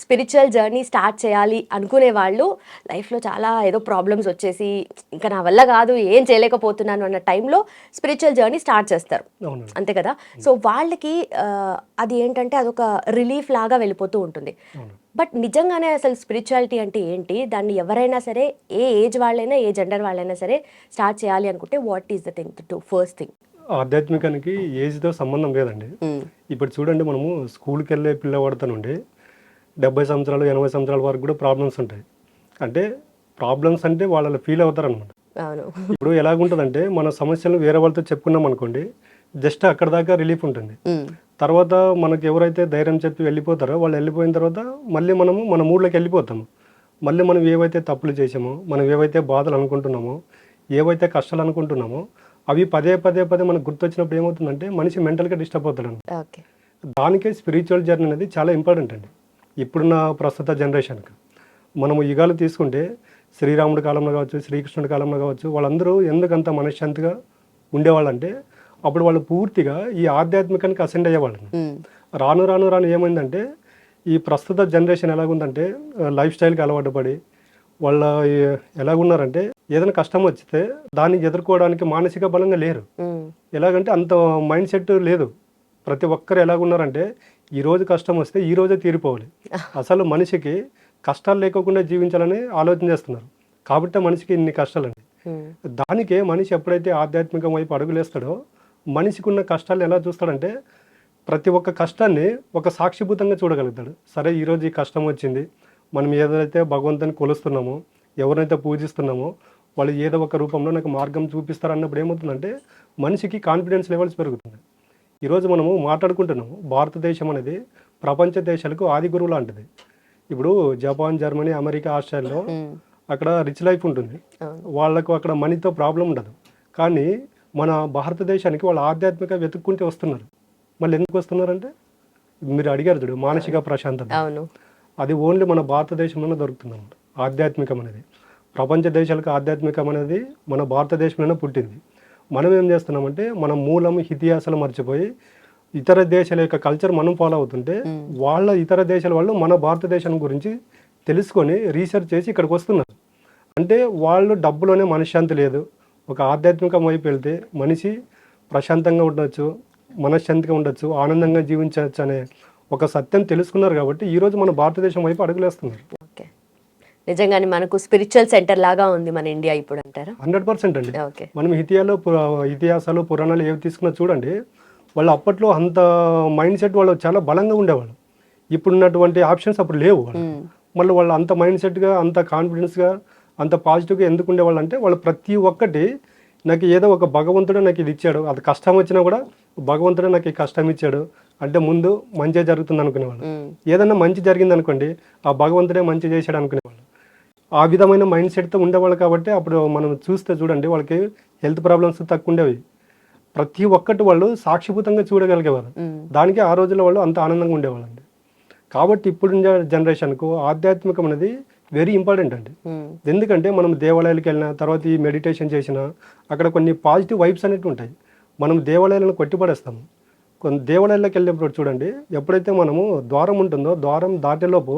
Spiritual journey start చేయాలి అనుకునే వాళ్ళు లైఫ్లో చాలా ఏదో ప్రాబ్లమ్స్ వచ్చేసి ఇంకా నా వల్ల కాదు ఏం చేయలేకపోతున్నాను అన్న టైంలో స్పిరిచువల్ జర్నీ స్టార్ట్ చేస్తారు. అంతే కదా? సో వాళ్ళకి అది ఏంటంటే అదొక రిలీఫ్ లాగా వెళ్ళిపోతూ ఉంటుంది. బట్ నిజంగానే అసలు స్పిరిచువాలిటీ అంటే ఏంటి? దాన్ని ఎవరైనా సరే ఏ ఏజ్ వాళ్ళైనా ఏ జెండర్ వాళ్ళైనా సరే స్టార్ట్ చేయాలి అనుకుంటే what is the thing to first thing? ఆధ్యాత్మికానికి ఏజ్తో సంబంధం లేదండి. ఇప్పుడు చూడండి మనము స్కూల్కి వెళ్ళే పిల్లవాడితో నుండి డెబ్బై సంవత్సరాలు ఎనభై సంవత్సరాల వరకు కూడా ప్రాబ్లమ్స్ ఉంటాయి. అంటే ప్రాబ్లమ్స్ అంటే వాళ్ళు ఫీల్ అవుతారు అనమాట ఇప్పుడు ఎలాగుంటుందంటే మన సమస్యలు వేరే వాళ్ళతో చెప్పుకున్నాం అనుకోండి జస్ట్ అక్కడ దాకా రిలీఫ్ ఉంటుంది. తర్వాత మనకు ఎవరైతే ధైర్యం చెప్పి వెళ్ళిపోతారో వాళ్ళు వెళ్ళిపోయిన తర్వాత మళ్ళీ మనము మన మూడ్లోకి వెళ్ళిపోతాము మళ్ళీ మనం ఏవైతే తప్పులు చేసామో మనం ఏవైతే బాధలు అనుకుంటున్నామో ఏవైతే కష్టాలు అనుకుంటున్నామో అవి పదే పదే పదే మనకు గుర్తొచ్చినప్పుడు ఏమవుతుందంటే మనిషి మెంటల్గా డిస్టర్బ్ అవుతాడు దానికే స్పిరిచువల్ జర్నీ అనేది చాలా ఇంపార్టెంట్ అండి. ఇప్పుడున్న ప్రస్తుత జనరేషన్కి మనము యుగాలు తీసుకుంటే శ్రీరాముడి కాలంలో కావచ్చు శ్రీకృష్ణుడి కాలంలో కావచ్చు వాళ్ళందరూ ఎందుకంత మనశ్శాంతిగా ఉండేవాళ్ళంటే అప్పుడు వాళ్ళు పూర్తిగా ఈ ఆధ్యాత్మికానికి అసెండ్ అయ్యేవాళ్ళు మ్మ్. రాను రాను రాను ఏమైందంటే ఈ ప్రస్తుత జనరేషన్ ఎలాగుందంటే లైఫ్ స్టైల్కి అలవాటు పడి వాళ్ళ ఎలాగున్నారంటే ఏదైనా కష్టం వచ్చితే దాన్ని ఎదుర్కోవడానికి మానసిక బలంగా లేరు. ఎలాగంటే అంత మైండ్ సెట్ లేదు ప్రతి ఒక్కరు ఎలాగున్నారంటే ఈ రోజు కష్టం వస్తే ఈ రోజే తీరిపోవాలి. అసలు మనిషికి కష్టాలు లేకోకుండా జీవించాలని ఆలోచన చేస్తున్నారు. కాబట్టి మనిషికి ఇన్ని కష్టాలండి. దానికే మనిషి ఎప్పుడైతే ఆధ్యాత్మికం వైపు అడుగులేస్తాడో మనిషికి ఉన్న కష్టాలు ఎలా చూస్తాడంటే ప్రతి ఒక్క కష్టాన్ని ఒక సాక్షిభూతంగా చూడగలుగుతాడు. సరే ఈరోజు ఈ కష్టం వచ్చింది. మనం ఏదైతే భగవంతుని కొలుస్తున్నామో ఎవరైతే పూజిస్తున్నామో వాళ్ళు ఏదో ఒక రూపంలో నాకు మార్గం చూపిస్తారు అన్నప్పుడు ఏమవుతుందంటే మనిషికి కాన్ఫిడెన్స్ లెవెల్స్ పెరుగుతుంది. ఈరోజు మనము మాట్లాడుకుంటున్నాము. భారతదేశం అనేది ప్రపంచ దేశాలకు ఆది గురువు లాంటిది. ఇప్పుడు జపాన్ జర్మనీ అమెరికా ఆస్ట్రేలియాలో. అక్కడ రిచ్ లైఫ్ ఉంటుంది. వాళ్ళకు అక్కడ మనీతో ప్రాబ్లం ఉండదు. కానీ మన భారతదేశానికి వాళ్ళు ఆధ్యాత్మిక వెతుక్కుంటే వస్తున్నారు. మళ్ళీ ఎందుకు వస్తున్నారంటే మీరు అడిగారు చూడు మానసిక ప్రశాంతత. అది ఓన్లీ మన భారతదేశంలోనే దొరుకుతుంది ఆధ్యాత్మికం అనేది. ప్రపంచ దేశాలకు ఆధ్యాత్మికం అనేది మన భారతదేశంలోనే పుట్టింది. మనం ఏం చేస్తున్నామంటే మన మూలం ఇతిహాసాలు మర్చిపోయి ఇతర దేశాల యొక్క కల్చర్ మనం ఫాలో అవుతుంటే వాళ్ళ ఇతర దేశాల వాళ్ళు మన భారతదేశం గురించి తెలుసుకొని రీసెర్చ్ చేసి ఇక్కడికి వస్తున్నారు. అంటే వాళ్ళు డబ్బులోనే మనశ్శాంతి లేదు. ఒక ఆధ్యాత్మికం వైపు వెళ్తే మనిషి ప్రశాంతంగా ఉండొచ్చు మనశ్శాంతిగా ఉండొచ్చు ఆనందంగా జీవించవచ్చు అనే ఒక సత్యం తెలుసుకున్నారు కాబట్టి ఈరోజు మన భారతదేశం వైపు అడుగులేస్తున్నారు. నిజంగానే మనకు స్పిరిచువల్ సెంటర్ లాగా ఉంది మన ఇండియా ఇప్పుడు అంటారా? హండ్రెడ్ పర్సెంట్ అండి. మనం ఇతిహాలో ఇతిహాసాలు పురాణాలు ఏవి తీసుకున్నా చూడండి వాళ్ళు అప్పట్లో అంత మైండ్ సెట్ వాళ్ళు చాలా బలంగా ఉండేవాళ్ళు. ఇప్పుడున్నటువంటి ఆప్షన్స్ అప్పుడు లేవు. మళ్ళీ వాళ్ళు అంత మైండ్ సెట్గా అంత కాన్ఫిడెన్స్గా అంత పాజిటివ్గా ఎందుకు ఉండేవాళ్ళు అంటే వాళ్ళు ప్రతి ఒక్కటి నాకు ఏదో ఒక భగవంతుడు నాకు ఇది ఇచ్చాడు. అది కష్టం వచ్చినా కూడా భగవంతుడు నాకు ఈ కష్టం ఇచ్చాడు. అంటే ముందు మంచి జరుగుతుంది అనుకునేవాళ్ళు. ఏదన్నా మంచి జరిగింది అనుకోండి ఆ భగవంతుడే మంచి చేశాడు అనుకునేవాళ్ళు. ఆ విధమైన మైండ్ సెట్తో ఉండేవాళ్ళు కాబట్టి అప్పుడు మనం చూస్తే చూడండి వాళ్ళకి హెల్త్ ప్రాబ్లమ్స్ తక్కువ ఉండేవి ప్రతి ఒక్కటి వాళ్ళు సాక్షిభూతంగా చూడగలిగేవారు. దానికి ఆ రోజుల్లో వాళ్ళు అంత ఆనందంగా ఉండేవాళ్ళండి. కాబట్టి ఇప్పుడు జనరేషన్కు ఆధ్యాత్మికం అనేది వెరీ ఇంపార్టెంట్ అండి. ఎందుకంటే మనం దేవాలయాలకు వెళ్ళిన తర్వాత ఈ మెడిటేషన్ చేసిన అక్కడ కొన్ని పాజిటివ్ వైబ్స్ అనేవి ఉంటాయి. మనం దేవాలయాలను కొట్టిపడేస్తాము. కొన్ని దేవాలయాలకు వెళ్ళినప్పుడు చూడండి ఎప్పుడైతే మనము ద్వారం ఉంటుందో ద్వారం దాటేలోపు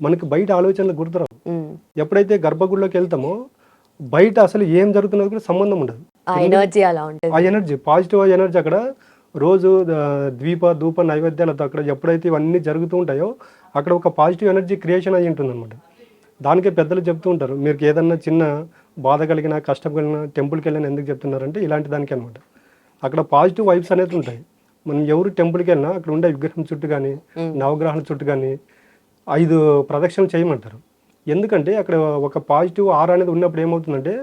మనకి బయట ఆలోచనలు గుర్తురావు. ఎప్పుడైతే గర్భగుడిలోకి వెళ్తామో బయట అసలు ఏం జరుగుతున్నది కూడా సంబంధం ఉండదు. ఆ ఎనర్జీ అలా ఉంటుంది. ఆ ఎనర్జీ పాజిటివ్ ఎనర్జీ అక్కడ రోజు ద్వీప ధూప నైవేద్యాలతో అక్కడ ఎప్పుడైతే ఇవన్నీ జరుగుతూ ఉంటాయో అక్కడ ఒక పాజిటివ్ ఎనర్జీ క్రియేషన్ అయ్యి ఉంటుంది అనమాట దానికే పెద్దలు చెప్తూ ఉంటారు మీరు ఏదన్నా చిన్న బాధ కలిగిన కష్టం కలిగిన టెంపుల్కి వెళ్ళిన ఎందుకు చెప్తున్నారంటే ఇలాంటి దానికి అనమాట అక్కడ పాజిటివ్ వైబ్స్ అనేది ఉంటాయి. మనం ఎవరు టెంపుల్కి వెళ్ళినా అక్కడ ఉండే విగ్రహం చుట్టూ కానీ నవగ్రహాల చుట్టూ కానీ ఐదు ప్రదక్షిణలు చేయమంటారు. ఎందుకంటే అక్కడ ఒక పాజిటివ్ ఆర్ అనేది ఉన్నప్పుడు ఏమవుతుందంటే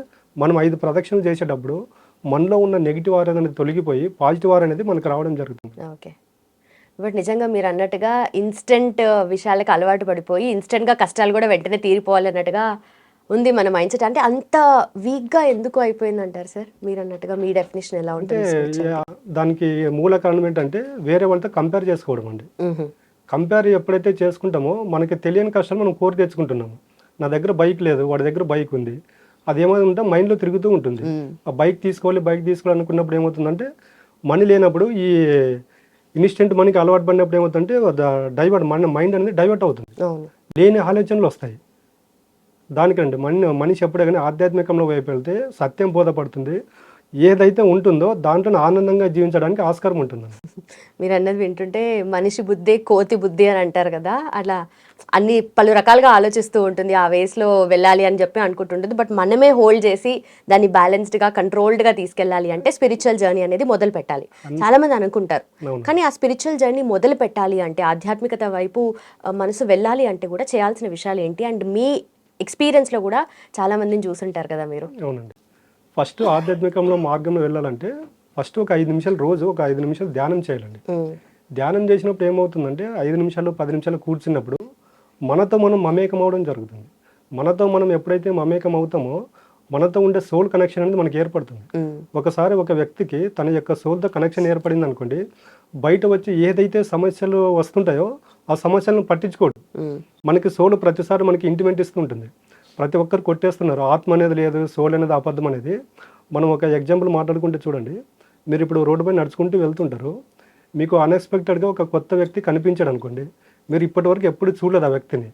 మనం ఐదు ప్రదక్షిణలు చేసేటప్పుడు మనలో ఉన్న నెగిటివ్ ఆర్ అనేది తొలగిపోయి పాజిటివ్ ఆర్ అనేది మనకు రావడం జరుగుతుంది. ఓకే. బట్ నిజంగా మీరు అన్నట్టుగా ఇన్స్టెంట్ విషయాలకు అలవాటు పడిపోయి ఇన్స్టెంట్గా కష్టాలు కూడా వెంటనే తీరిపోవాలి అన్నట్టుగా ఉంది మన మైండ్ సెట్. అంటే అంత వీక్గా ఎందుకు అయిపోయింది అంటారు సార్? మీరు అన్నట్టుగా మీ డెఫినేషన్ ఎలా ఉంటుంది? దానికి మూల కారణం ఏంటంటే వేరే వాళ్ళతో కంపేర్ చేసుకోవడం అండి. కంపేర్ ఎప్పుడైతే చేసుకుంటామో మనకి తెలియని కష్టాలు మనం కోరి తెచ్చుకుంటున్నాము. నా దగ్గర బైక్ లేదు వాడి దగ్గర బైక్ ఉంది. అది ఏమవుతుందంటే మైండ్లో తిరుగుతూ ఉంటుంది. ఆ బైక్ తీసుకోవాలి బైక్ తీసుకోవాలి అనుకున్నప్పుడు ఏమవుతుందంటే మనీ లేనప్పుడు ఈ ఇన్స్టెంట్ మనకి అలవాటు పడినప్పుడు ఏమవుతుందంటే డైవర్ట్ మన మైండ్ అనేది డైవర్ట్ అవుతుంది. లేని ఆలోచనలు వస్తాయి. దానికండి మన మనిషి ఎప్పుడే కానీ ఆధ్యాత్మికంలో వైపు వెళ్తే సత్యం బోధపడుతుంది. ఏదైతే ఉంటుందో దాంట్లో ఆనందంగా జీవించడానికి ఆస్కారం ఉంటుంది మీరు అన్నది వింటుంటే మనిషి బుద్ధి కోతి బుద్ధి అని అంటారు కదా. అలా అన్ని పలు రకాలుగా ఆలోచిస్తూ ఉంటుంది. ఆ వేస్లో వెళ్ళాలి అని చెప్పి అనుకుంటుంటుంది. బట్ మనమే హోల్డ్ చేసి దాన్ని బ్యాలెన్స్డ్గా కంట్రోల్డ్గా తీసుకెళ్ళాలి అంటే స్పిరిచువల్ జర్నీ అనేది మొదలు పెట్టాలి. చాలా మంది అనుకుంటారు. కానీ ఆ స్పిరిచువల్ జర్నీ మొదలు పెట్టాలి అంటే ఆధ్యాత్మికత వైపు మనసు వెళ్ళాలి అంటే కూడా చేయాల్సిన విషయాలు ఏంటి? అండ్ మీ ఎక్స్పీరియన్స్లో కూడా చాలా మందిని చూసుంటారు కదా మీరు. అవునండి. ఫస్ట్ ఆధ్యాత్మికంలో మార్గంలో వెళ్ళాలంటే ఫస్ట్ ఒక ఐదు నిమిషాలు రోజు ఒక ఐదు నిమిషాలు ధ్యానం చేయాలండి. ధ్యానం చేసినప్పుడు ఏమవుతుందంటే ఐదు నిమిషాలు పది నిమిషాలు కూర్చున్నప్పుడు మనతో మనం మమేకం అవడం జరుగుతుంది. మనతో మనం ఎప్పుడైతే మమేకం అవుతామో మనతో ఉండే సోల్ కనెక్షన్ అనేది మనకి ఏర్పడుతుంది. ఒకసారి ఒక వ్యక్తికి తన యొక్క సోల్తో కనెక్షన్ ఏర్పడింది అనుకోండి బయట వచ్చి ఏదైతే సమస్యలు వస్తుంటాయో ఆ సమస్యలను పట్టించుకోడు. మనకి సోల్ ప్రతిసారి మనకి ఇంటిమెంట్ ఇస్తుంటుంది ప్రతి ఒక్కరు కొట్టేస్తున్నారు. ఆత్మ అనేది లేదు సోల్ అనేది అబద్ధం అనేది. మనం ఒక ఎగ్జాంపుల్ మాట్లాడుకుంటే చూడండి. మీరు ఇప్పుడు రోడ్డుపై నడుచుకుంటూ వెళ్తుంటారు. మీకు అన్ఎక్స్పెక్టెడ్గా ఒక కొత్త వ్యక్తి కనిపించాడు అనుకోండి. మీరు ఇప్పటివరకు ఎప్పుడు చూడలేదు ఆ వ్యక్తిని.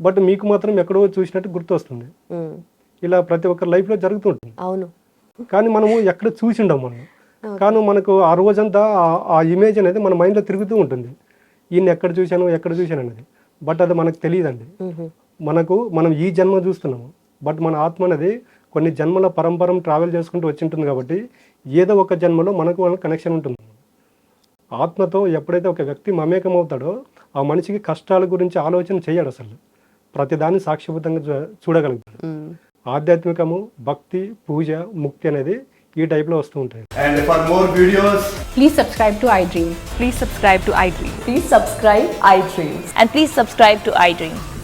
బట్ మీకు మాత్రం ఎక్కడో చూసినట్టు గుర్తొస్తుంది. ఇలా ప్రతి ఒక్కరి లైఫ్లో జరుగుతుంటుంది. అవును. కానీ మనము ఎక్కడ చూసిండం మనం. కానీ మనకు ఆ రోజంతా ఆ- ఇమేజ్ అనేది మన మైండ్లో తిరుగుతూ ఉంటుంది. ఈయన ఎక్కడ చూశాను ఎక్కడ చూశాను అనేది. బట్ అది మనకు తెలియదండి. మనకు మనం ఈ జన్మ చూస్తున్నాము బట్ మన ఆత్మ అనేది కొన్ని జన్మల పరంపరం ట్రావెల్ చేసుకుంటూ వచ్చి ఉంటుంది కాబట్టి ఏదో ఒక జన్మలో మనకు కనెక్షన్ ఉంటుంది ఆత్మతో ఎప్పుడైతే ఒక వ్యక్తి మమేకం అవుతాడో ఆ మనిషికి కష్టాల గురించి ఆలోచన చేయడు అసలు ప్రతిదాన్ని సాక్షిభూతంగా చూడగలుగుతాడు. ఆధ్యాత్మికము భక్తి పూజ ముక్తి అనేది ఈ టైప్లో వస్తూ ఉంటాయి Please subscribe to iDream. Please subscribe to iDream. Please subscribe iDreams. And please subscribe to iDream.